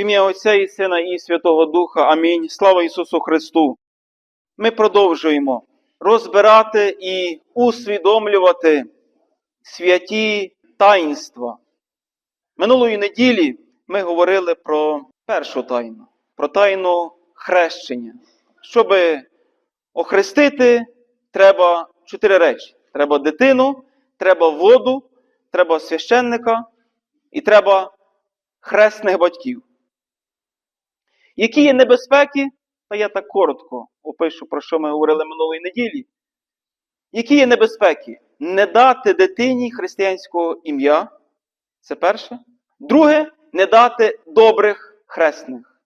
Ім'я Отця і Сина і Святого Духа. Амінь. Слава Ісусу Христу. Ми продовжуємо розбирати і усвідомлювати святі таїнства. Минулої неділі ми говорили про першу тайну, про тайну хрещення. Щоб охрестити, треба чотири речі: треба дитину, треба воду, треба священника і треба хресних батьків. Які є небезпеки, та я так коротко опишу, про що ми говорили минулої неділі. Які є небезпеки? Не дати дитині християнського ім'я. Це перше. Друге, не дати добрих хресних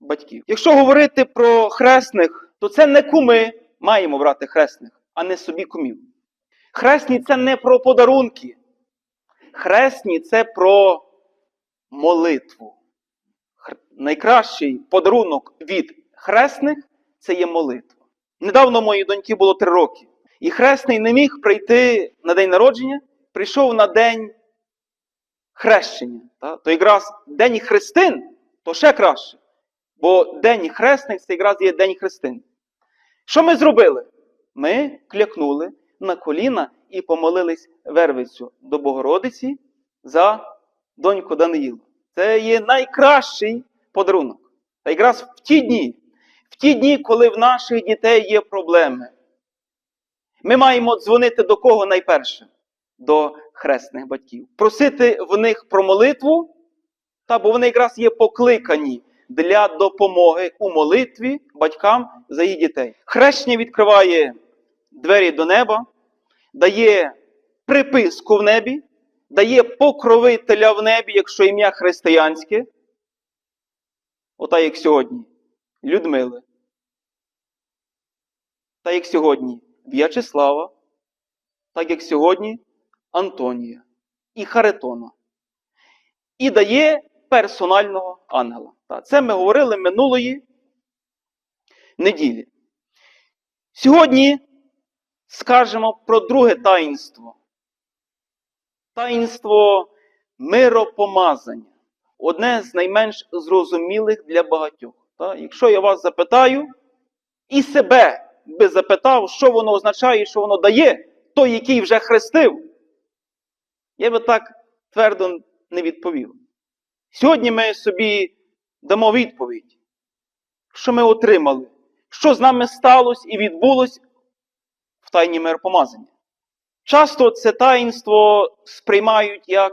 батьків. Якщо говорити про хресних, то це не куми маємо брати хресних, а не собі кумів. Хресні це не про подарунки. Хресні це про молитву. Найкращий подарунок від хресних це є молитва. Недавно моїй доньки було три роки. І хресний не міг прийти на день народження, прийшов на день хрещення. Та? То якраз день хрестин, то ще краще. Бо день хресних це якраз є день хрестин. Що ми зробили? Ми клякнули на коліна і помолились Вервицю до Богородиці за доньку Даниїлу. Це є найкращий подарунок. Та якраз в ті дні, в ті дні, коли в наших дітей є проблеми, ми маємо дзвонити до кого найперше? До хресних батьків. Просити в них про молитву, та, бо вони якраз є покликані для допомоги у молитві батькам за їх дітей. Хрещення відкриває двері до неба, дає приписку в небі, дає покровителя в небі, якщо ім'я християнське, ота як сьогодні, Людмили. Та як сьогодні В'ячеслава, так як сьогодні Антонія і Харитона. І дає персонального ангела. Це ми говорили минулої неділі. Сьогодні скажемо про друге таїнство. Таїнство миропомазання. Одне з найменш зрозумілих для багатьох. Та? Якщо я вас запитаю, і себе би запитав, що воно означає, що воно дає, той, який вже хрестив, я би так твердо не відповів. Сьогодні ми собі дамо відповідь, що ми отримали, що з нами сталося і відбулось в тайні миропомазання. Часто це таїнство сприймають як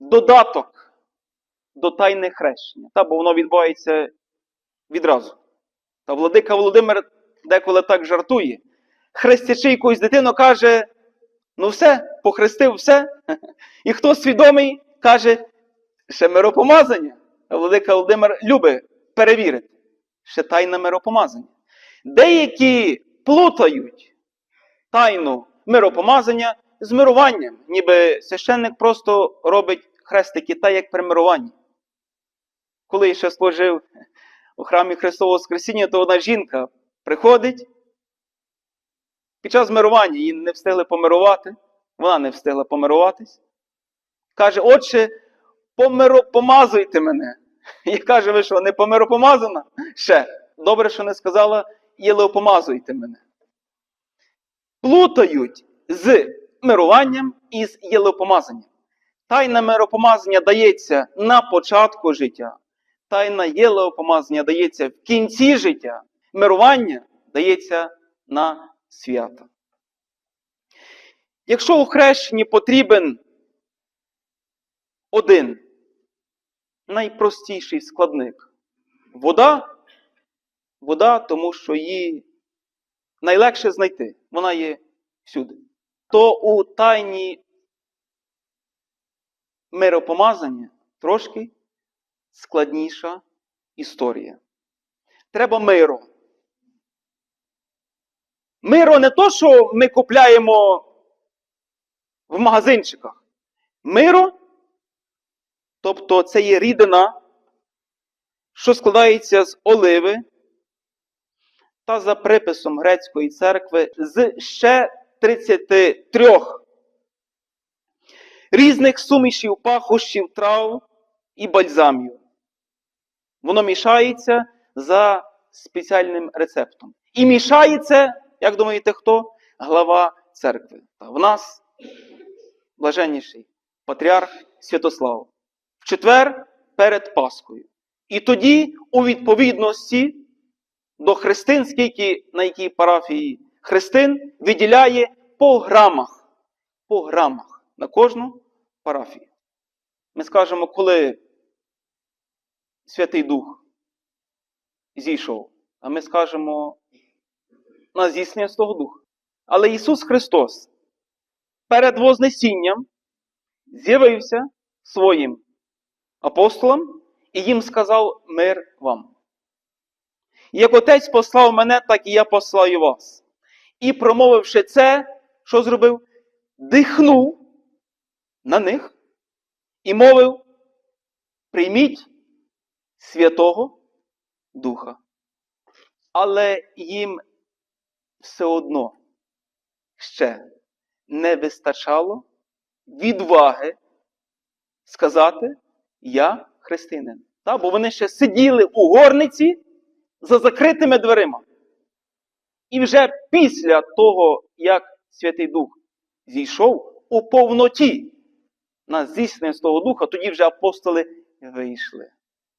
додаток до тайни хрещення, та, бо воно відбувається відразу. Та владика Володимир деколи так жартує. Хрестячи якусь дитину, каже: ну все, похрестив все. І хто свідомий, каже, ще миропомазання. Владика Володимир любить перевірити. Ще тайне миропомазання. Деякі плутають тайну миропомазання з мируванням, ніби священник просто робить хрестики та як при мируванні. Коли я ще служив у храмі Христового Воскресіння, то одна жінка приходить. Під час мирування її не встигли помирувати, вона не встигла помируватись. Каже, отче, помиропомазуйте мене. І каже, ви що, не помиропомазана? Ще. Добре, що не сказала, єлеопомазуйте мене. Плутають з мируванням і з єлеопомазанням. Тайна миропомазання дається на початку життя. Тайна єлеопомазання дається в кінці життя. Мирування дається на свято. Якщо у хрещенні потрібен один найпростіший складник вода, вода, тому що її найлегше знайти, вона є всюди. То у тайні миропомазання трошки складніша історія. Треба миру. Миро не то, що ми купляємо в магазинчиках. Миро, тобто це є рідина, що складається з оливи та за приписом грецької церкви з ще 33 різних сумішів, пахощів, трав і бальзамів. Воно мішається за спеціальним рецептом. І мішається, як думаєте, хто? Глава церкви. Та в нас блаженніший патріарх Святослав. В четвер перед Паскою. І тоді, у відповідності до христин, скільки на якій парафії христин, виділяє по грамах. По грамах на кожну парафію. Ми скажемо, коли Святий Дух зійшов, а ми скажемо на здійснення того Духа. Але Ісус Христос перед Вознесінням з'явився своїм апостолам і їм сказав мир вам. Як Отець послав мене, так і я послаю вас. І, промовивши це, що зробив? Дихнув на них і мовив: прийміть Святого Духа. Але їм все одно ще не вистачало відваги сказати Я християнин. Бо вони ще сиділи у горниці за закритими дверима. І вже після того, як Святий Дух зійшов у повноті на здійснення Святого Духа, тоді вже апостоли вийшли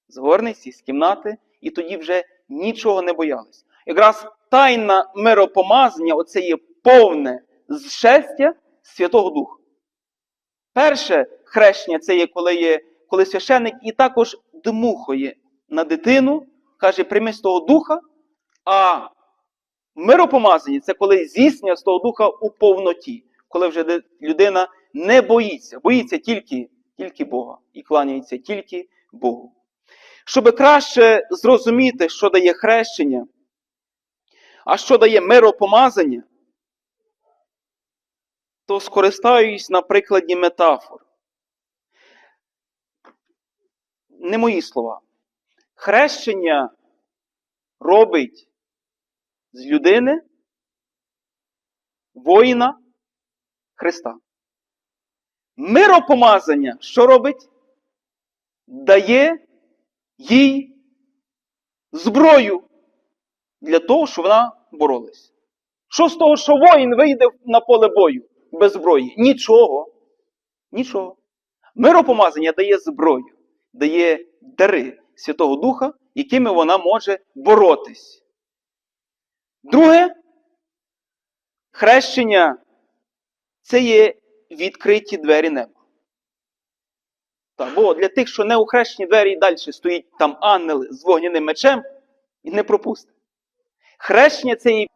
з горниці, з кімнати, і тоді вже нічого не боялись. Якраз тайна миропомазання оце є повне зшестя Святого Духа. Перше хрещення це є, коли є, коли священник і також дмухає на дитину, каже, прийми з того духа, а миропомазання це коли здійснення з того духа у повноті, коли вже людина не боїться, боїться тільки, тільки Бога і кланяється тільки Богу. Щоб краще зрозуміти, що дає хрещення, а що дає миропомазання, то скористаюсь на прикладі метафор. Не мої слова. Хрещення робить з людини воїна Христа. Миропомазання, що робить? Дає їй зброю для того, щоб вона боролась. Що з того, що воїн вийде на поле бою без зброї? Нічого. Нічого. Миропомазання дає зброю, дає дари Святого Духа, якими вона може боротись. Друге, хрещення це є відкриті двері неба. Так, бо для тих, що не у хрещені двері і далі стоїть там ангел з вогняним мечем, і не пропустить. Хрещення це є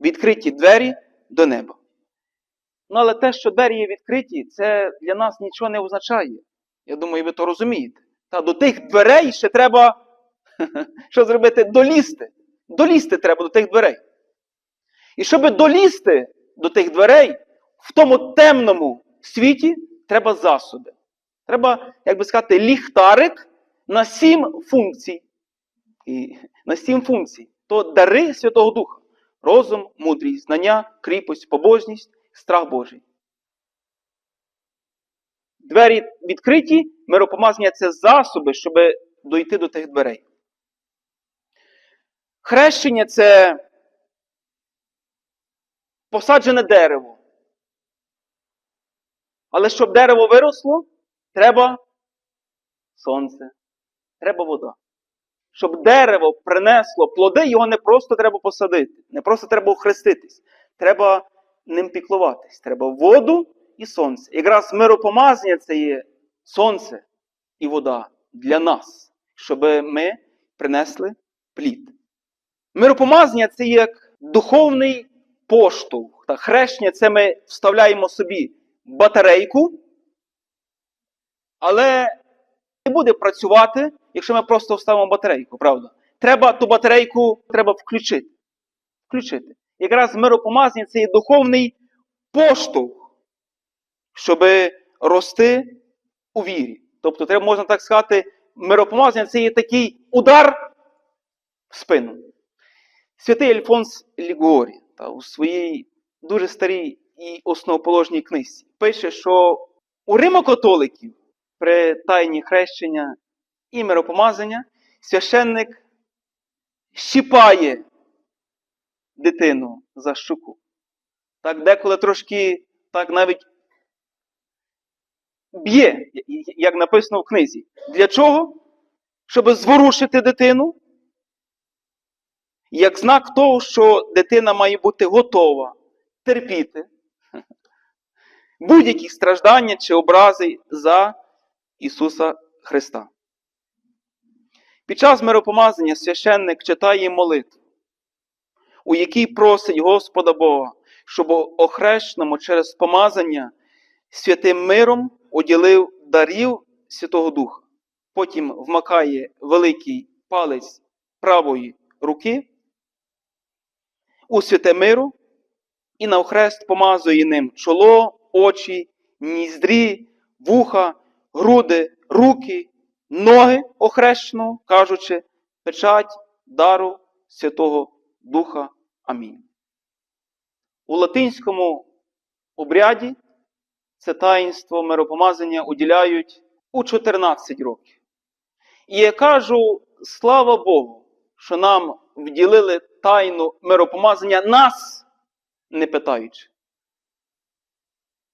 відкриті двері до неба. Ну, але те, що двері є відкриті, це для нас нічого не означає. Я думаю, ви то розумієте. Та до тих дверей ще треба що зробити? Долізти. Долізти треба до тих дверей. І щоб долізти до тих дверей, в тому темному світі треба засоби. Треба, як би сказати, ліхтарик на сім функцій. І на сім функцій. То дари Святого Духа. Розум, мудрість, знання, кріпость, побожність, страх Божий. Двері відкриті, миропомазання це засоби, щоб дойти до тих дверей. Хрещення це посаджене дерево. Але щоб дерево виросло, треба сонце, треба вода. Щоб дерево принесло плоди, його не просто треба посадити, не просто треба охреститись. Треба ним піклуватись. Треба воду і сонце. Якраз миропомазання це є сонце і вода для нас, щоб ми принесли плід. Миропомазання це як духовний поштовх. Та хрещення це ми вставляємо собі батарейку, але не буде працювати, якщо ми просто вставимо батарейку, правда? Треба ту батарейку треба включити. Включити. Якраз миропомазання це є духовний поштовх, щоб рости у вірі. Тобто, треба можна так сказати, миропомазання це є такий удар в спину. Святий Альфонс Лігорі та, у своїй дуже старій і основоположній книзі пише, що у римокатоликів при тайні хрещення і миропомазання священник щіпає дитину за щуку. Так деколи трошки так навіть б'є, як написано в книзі. Для чого? Щоб зворушити дитину. Як знак того, що дитина має бути готова терпіти будь-які страждання чи образи за Ісуса Христа. Під час миропомазання священник читає молитву, у якій просить Господа Бога, щоб охрещеному через помазання святим миром уділив дарів Святого Духа. Потім вмакає великий палець правої руки у святе миру і навхрест помазує ним чоло, очі, ніздрі, вуха, груди, руки, ноги охрещеного, кажучи, печать дару Святого Духа. Амінь. У латинському обряді це таїнство миропомазання уділяють у 14 років. І я кажу, слава Богу, що нам вділили тайну миропомазання нас не питаючи.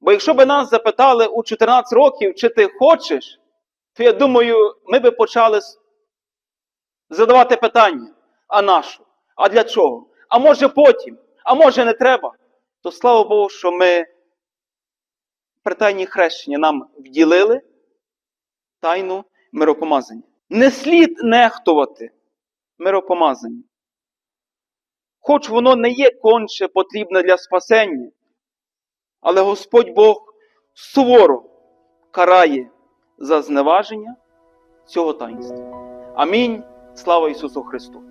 Бо якщо би нас запитали у 14 років, чи ти хочеш, то я думаю, ми би почали задавати питання: а нащо? А для чого? А може потім? А може не треба? То слава Богу, що ми при тайні хрещення нам вділили тайну миропомазання. Не слід нехтувати миропомазання. Хоч воно не є конче потрібне для спасення, але Господь Бог суворо карає за зневаження цього таїнства. Амінь. Слава Ісусу Христу!